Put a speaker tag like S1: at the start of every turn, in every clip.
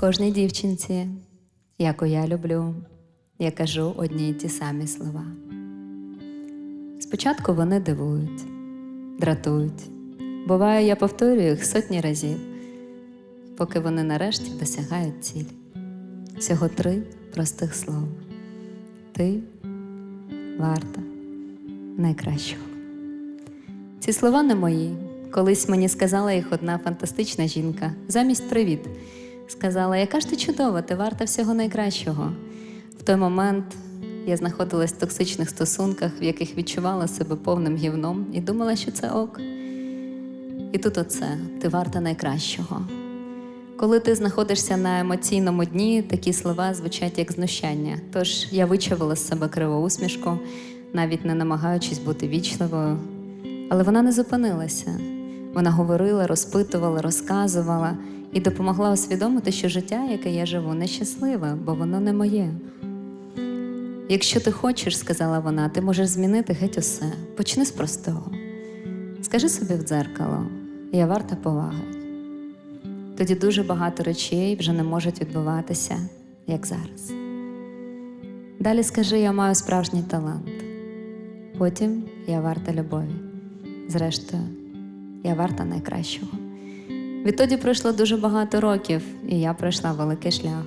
S1: Кожній дівчинці, яку я люблю, я кажу одні й ті самі слова. Спочатку вони дивують, дратують. Буває, я повторюю їх сотні разів, поки вони нарешті досягають цілі. Всього три простих слова. Ти варта найкращого. Ці слова не мої. Колись мені сказала їх одна фантастична жінка. Замість привіт. Сказала, яка ж ти чудова, ти варта всього найкращого. В той момент я знаходилась в токсичних стосунках, в яких відчувала себе повним гівном і думала, що це ок. І тут оце ти варта найкращого. Коли ти знаходишся на емоційному дні, такі слова звучать як знущання. Тож я вичавила з себе криву усмішку, навіть не намагаючись бути вічливою. Але вона не зупинилася. Вона говорила, розпитувала, розказувала і допомогла усвідомити, що життя, яке я живу, нещасливе, бо воно не моє. Якщо ти хочеш, сказала вона, ти можеш змінити геть усе. Почни з простого. Скажи собі в дзеркало, я варта поваги. Тоді дуже багато речей вже не можуть відбуватися, як зараз. Далі скажи, я маю справжній талант. Потім я варта любові. Зрештою, я варта найкращого. Відтоді пройшло дуже багато років, і я пройшла великий шлях.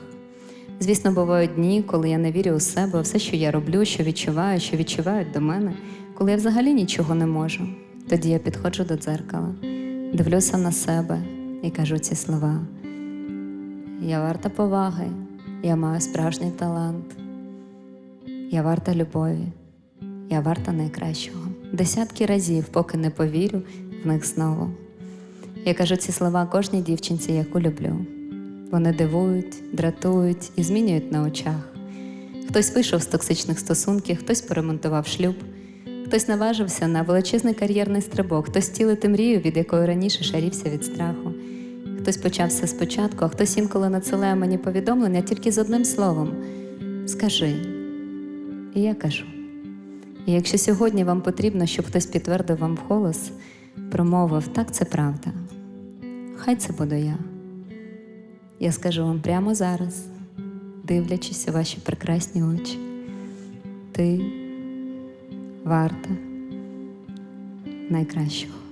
S1: Звісно, бувають дні, коли я не вірю у себе, все, що я роблю, що відчуваю, що відчувають до мене, коли я взагалі нічого не можу. Тоді я підходжу до дзеркала, дивлюся на себе і кажу ці слова. Я варта поваги, я маю справжній талант, я варта любові, я варта найкращого. Десятки разів, поки не повірю в них знову. Я кажу ці слова кожній дівчинці, яку люблю. Вони дивують, дратують і змінюють на очах. Хтось вийшов з токсичних стосунків, хтось поремонтував шлюб, хтось наважився на величезний кар'єрний стрибок, хтось втілити мрію, від якої раніше шарівся від страху. Хтось почався спочатку, а хтось інколи надсилає мені повідомлення тільки з одним словом: Скажи. І я кажу. І якщо сьогодні вам потрібно, щоб хтось підтвердив вам вголос, промовив, так це правда. Хай це буду я. Я скажу вам прямо зараз, дивлячись у ваші прекрасні очі. Ти варта найкращого.